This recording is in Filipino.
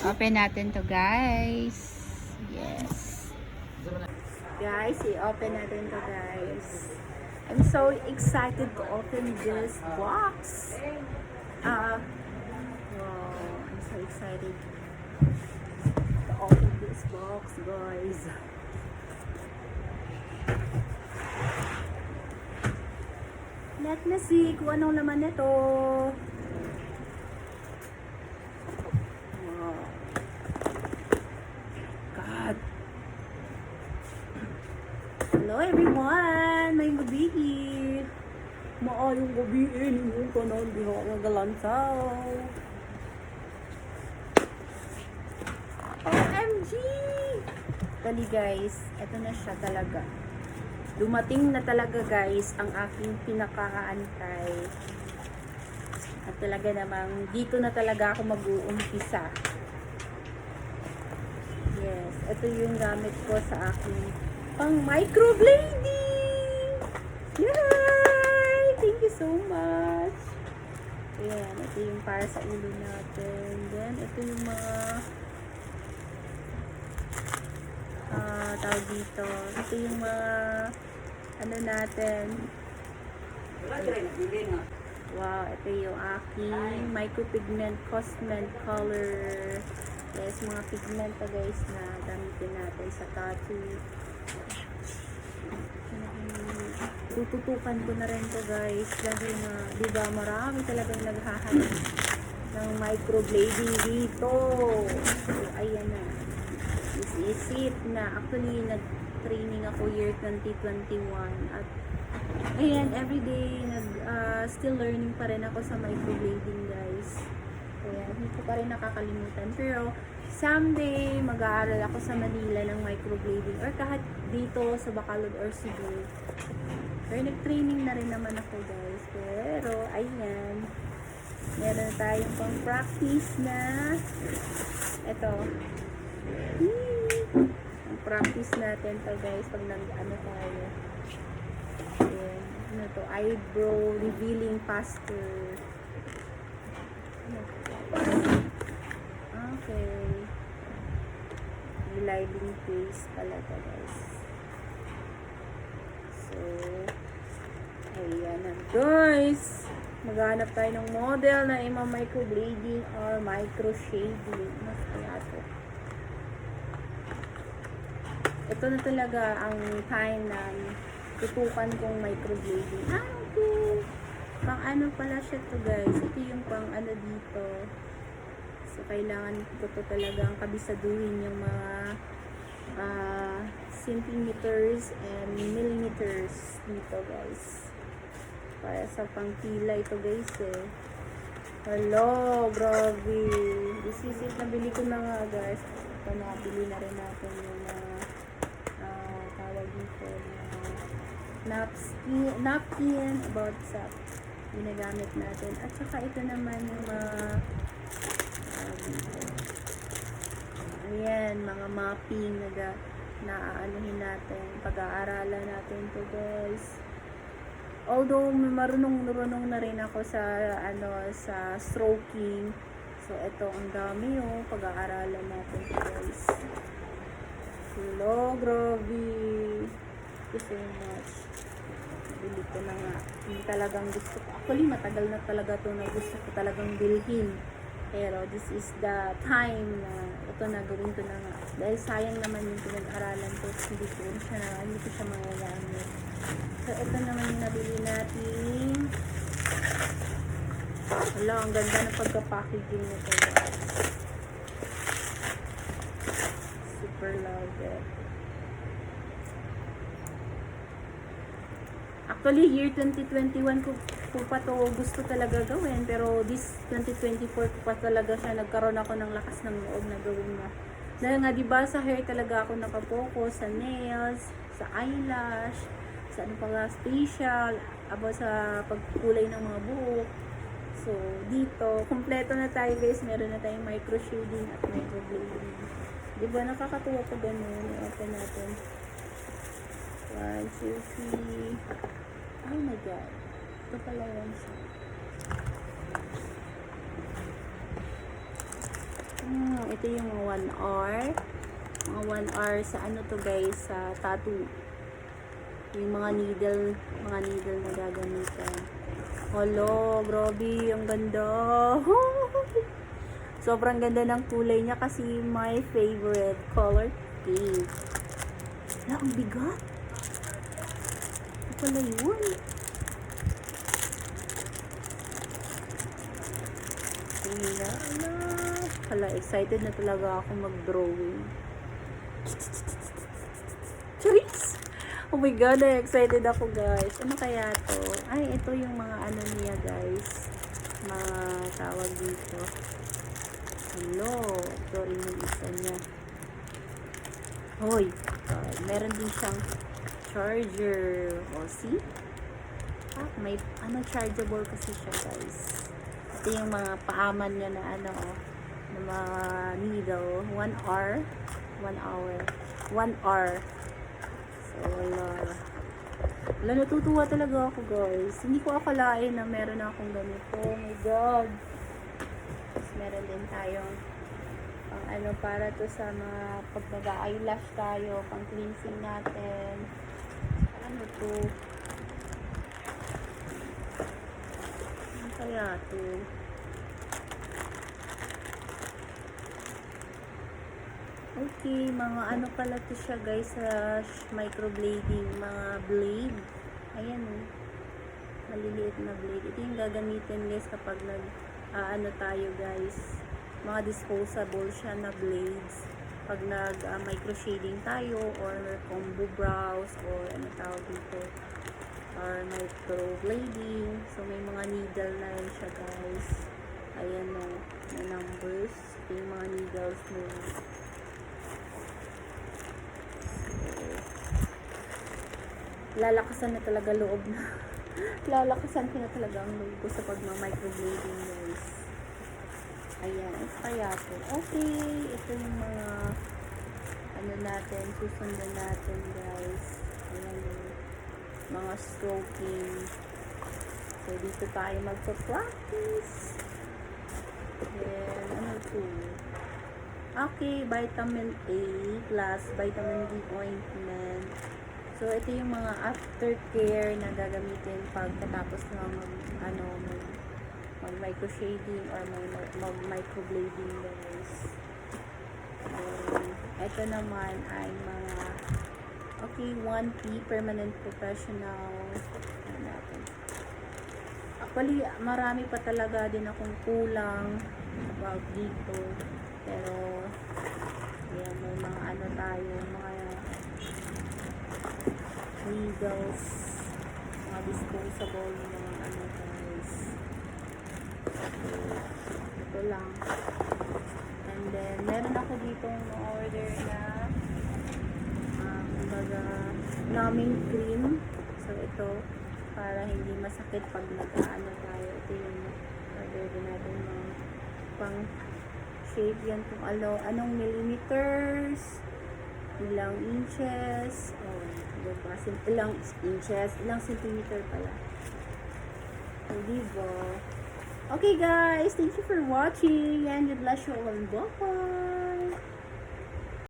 I-open natin to guys. Yes. Guys, i-open natin to guys. I'm so excited to open this box. Uh, wow, I'm so excited to open this box guys. Let me see kung anong laman nito. Wow. God. Hello everyone! May gabi. Maayong gabi eh. Ninyon ko na ako nagalansaw. OMG! Dali guys, eto na siya talaga. Dumating na talaga guys ang aking pinakaantay. At talaga namang dito na talaga ako mag-uumpisa. Yes, ito yung gamit ko sa aking pang microblading. Yay! Thank you so much. Ayan, ito yung para sa ulo natin. Then, ito yung mga ah tawag dito. Ito yung mga ano natin. Wow, ito yung aking micropigment cosment color. Yes, mga pigmento guys na gamitin natin sa tattoo. Tututukan ko na rin to guys dahil na, di ba, marami talagang naghahanap ng microblading dito. So, ayan na. This is it na. Actually, nag-training ako year 2021 at ayan, everyday nag ah, still learning pa rin ako sa microblading guys. Kaya hindi ko pa rin nakakalimutan. Pero someday mag-aaral ako sa Manila ng microblading or kahit dito sa Bacolod or Cebu. Pero nag-training na rin naman ako guys. Pero ayan, meron na tayong pang practice na ito. Ang practice natin to guys pag nag ano tayo. Ayan. Ano to? Eyebrow revealing faster. Okay. Gliding face pala to guys. So, ayan na guys. Maghanap tayo ng model na ima microblading or micro shading. Ano kaya to? ito na talaga ang time na tutukan kong microblading. Ah, okay. Pang ano pala siya to guys. Ito yung pang ano dito. So, kailangan ko to talaga ang kabisaduhin yung mga ah, centimeters and millimeters dito guys. Para sa pangkila ito guys eh. Hello, grabe. This is it. Nabili ko na nga guys. Ito nabili na rin natin yung mga ah, tawag dito mga napkin, napkin about sa ginagamit natin. At saka ito naman yung mga dito. Ayan, mga mapping na ga, na aanuhin natin, pag-aaralan natin to guys. Although marunong-marunong na rin ako sa ano sa stroking. So ito ang dami oh, pag-aaralan natin to guys. Hello, grabe. Thank you so much. Bili ko na nga. Hindi talagang gusto ko. Actually, matagal na talaga to na gusto ko talagang bilhin. Pero this is the time na ito na gawin ko na nga. Dahil sayang naman yung pinag-aralan ko. Hindi ko siya na, hindi ko siya magagamit. So, ito naman yung nabili natin. Wala, ang ganda ng pagka-packaging nito. Super love it. Actually, year 2021 ko, ko pa to gusto talaga gawin. Pero this 2024 ko pa talaga siya nagkaroon ako ng lakas ng loob na gawin na. Dahil nga, di ba, sa hair talaga ako nakapokus, sa nails, sa eyelash, sa ano pa nga, facial, about sa pagkulay ng mga buhok. So, dito, kompleto na tayo guys. Meron na tayong micro shading at microblading. Di ba, nakakatuwa pa ganun. I-open natin. One, two, three. Oh my God. Ito pala siya. Ah, ito yung mga 1 hour. Mga 1 hour sa ano to guys, sa tattoo. Yung mga needle, mga needle na gagamitin. Hello, grabe, ang ganda. Sobrang ganda ng kulay niya kasi my favorite color pink. Wala, ang bigat. Ito pala yun. Wala, wala. Hala, excited na talaga ako mag-drawing. Charis! Oh my god, na excited ako guys. Ano kaya to? Ay, ito yung mga ano niya guys. Mga tawag dito. Hello. Ito rin yung isa niya. Hoy. God, meron din siyang charger. O, see? Ah, may ano chargeable kasi siya guys. Ito yung mga paaman niya na ano oh, na mga needle. 1 hour. 1 hour. 1 hour. So, wala. Wala, natutuwa talaga ako guys. Hindi ko akalain na meron akong ganito. Oh my God. Meron din tayong pang ano para to sa mga pag nag-eyelash tayo, pang cleansing natin. Ano to? Kaya to? Okay, mga ano pala to siya guys sa sh- microblading, mga blade. Ayan oh. Maliliit na blade. Ito yung gagamitin guys kapag nag ah, ano tayo guys. Mga disposable siya na blades. Pag nag ah, micro shading tayo or combo brows or ano tawag dito or microblading. So may mga needle na rin siya guys. Ayan o, na numbers. Yung mga needles mo. lalakasan na talaga loob na. lalakasan ko na talaga ang loob ko sa pagma-microblading guys. Ayan, kaya to. Okay, ito yung mga ano natin, susundan natin guys. Ayan mga stroking. So, dito tayo magpa-practice. Then, ano to? Okay, vitamin A plus vitamin D ointment. So, ito yung mga aftercare na gagamitin pagkatapos na mag, ano, mag, mag micro shading or mag, mag microblading guys. Ito naman ay mga, okay, 1P, permanent professional. Ano natin. Actually, marami pa talaga din akong kulang about dito. Pero, yan, may mga ano tayo, mga needles, mga disposable, mga ano guys. Ito lang. And then, meron ako dito order na kumbaga, numbing cream. So, ito, para hindi masakit pag nag-ano tayo. Ito yung order natin mga pang shape yan kung alo, anong millimeters, ilang inches, oh, diba? Ilang inches, ilang centimeter pala. So, diba? Okay guys, thank you for watching and God bless you all. Bye!